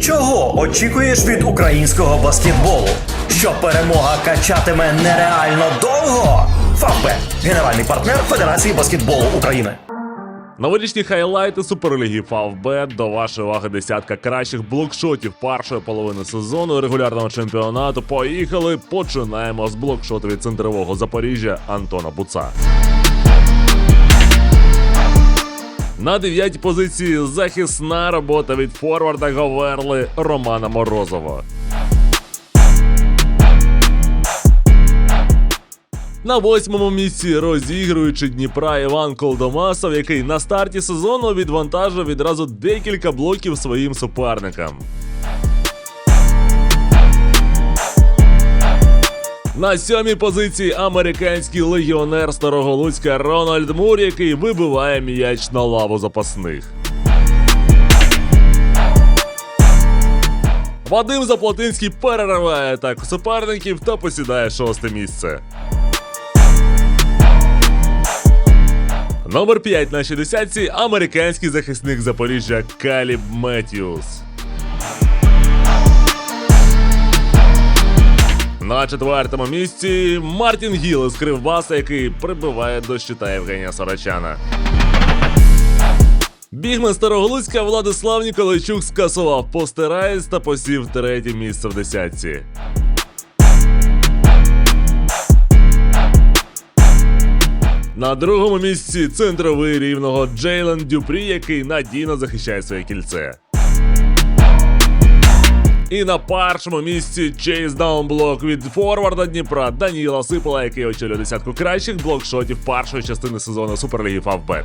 Чого очікуєш від українського баскетболу? Що перемога качатиме нереально довго? Фавбет – генеральний партнер Федерації баскетболу України. Новорічні хайлайти Суперліги Фавбет до вашої уваги десятка кращих блокшотів першої половини сезону регулярного чемпіонату. Поїхали. Починаємо з блокшоту від центрового Запоріжжя Антона Буца. На дев'ятій позиції захисна робота від форварда Говерли Романа Морозова. На восьмому місці розігруючи Дніпра Іван Колдомасов, який на старті сезону відвантажив відразу декілька блоків своїм суперникам. На сьомій позиції американський легіонер Старого Луцька Рональд Мур, який вибиває м'яч на лаву запасних. Вадим Заплатинський перериває атаку суперників та посідає шосте місце. Номер 5 на 60 американський захисник Запоріжжя Каліб Меттьюс. На четвертому місці Мартін Гіл із Кривбаса, який прибиває до щита Євгенія Сорочана. Бігмен Староголуцька Владислав Ніколайчук скасував постираєць та посів третє місце в десятці. На другому місці центровий рівного Джейлен Дюпрі, який надійно захищає своє кільце. І на першому місці Чейз даунблок від форварда Дніпра Даніла Сипала, який очолює десятку кращих блокшотів першої частини сезону Суперліги Фавбет.